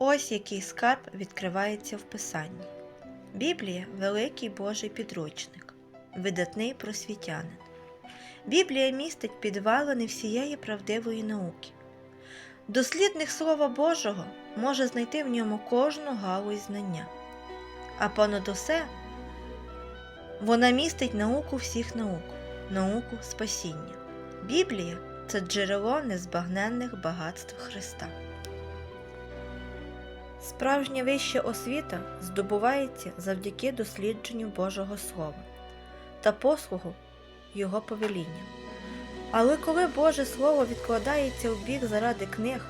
Ось який скарб відкривається в Писанні. Біблія великий Божий підручник, видатний просвітянин. Біблія містить підвалини всієї правдивої науки. Дослідник Слова Божого може знайти в ньому кожну галузь знання. А понад усе вона містить науку всіх наук, науку спасіння. Біблія це джерело незбагненних багатств Христа. Справжня вища освіта здобувається завдяки дослідженню Божого Слова та послугу Його повеління. Але коли Боже Слово відкладається в бік заради книг,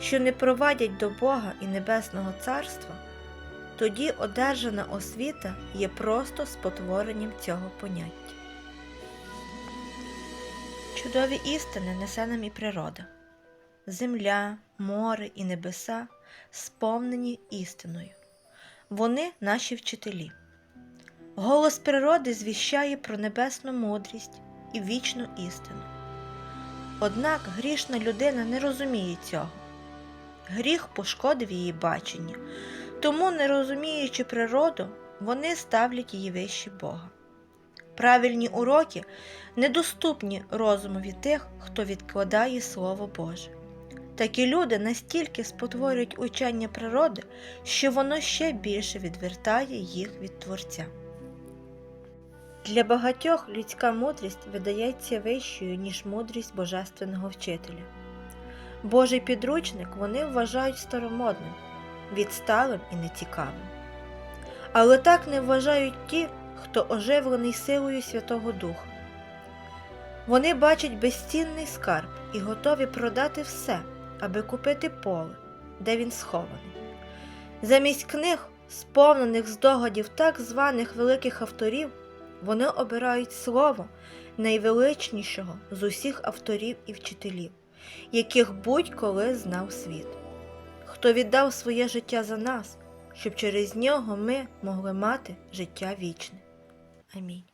що не провадять до Бога і Небесного Царства, тоді одержана освіта є просто спотворенням цього поняття. Чудові істини несе нам і природа. Земля, море і небеса сповнені істиною. Вони наші вчителі. Голос природи звіщає про небесну мудрість і вічну істину. Однак грішна людина не розуміє цього. Гріх пошкодив її бачення, тому, не розуміючи природу, вони ставлять її вище Бога. Правильні уроки недоступні розумові тих, хто відкладає Слово Боже. Такі люди настільки спотворюють учення природи, що воно ще більше відвертає їх від Творця. Для багатьох людська мудрість видається вищою, ніж мудрість Божественного вчителя. Божий підручник вони вважають старомодним, відсталим і нецікавим. Але так не вважають ті, хто оживлений силою Святого Духа. Вони бачать безцінний скарб і готові продати все, аби купити поле, де він схований. Замість книг, сповнених здогадів так званих великих авторів, вони обирають слово найвеличнішого з усіх авторів і вчителів, яких будь-коли знав світ, хто віддав своє життя за нас, щоб через нього ми могли мати життя вічне. Амінь.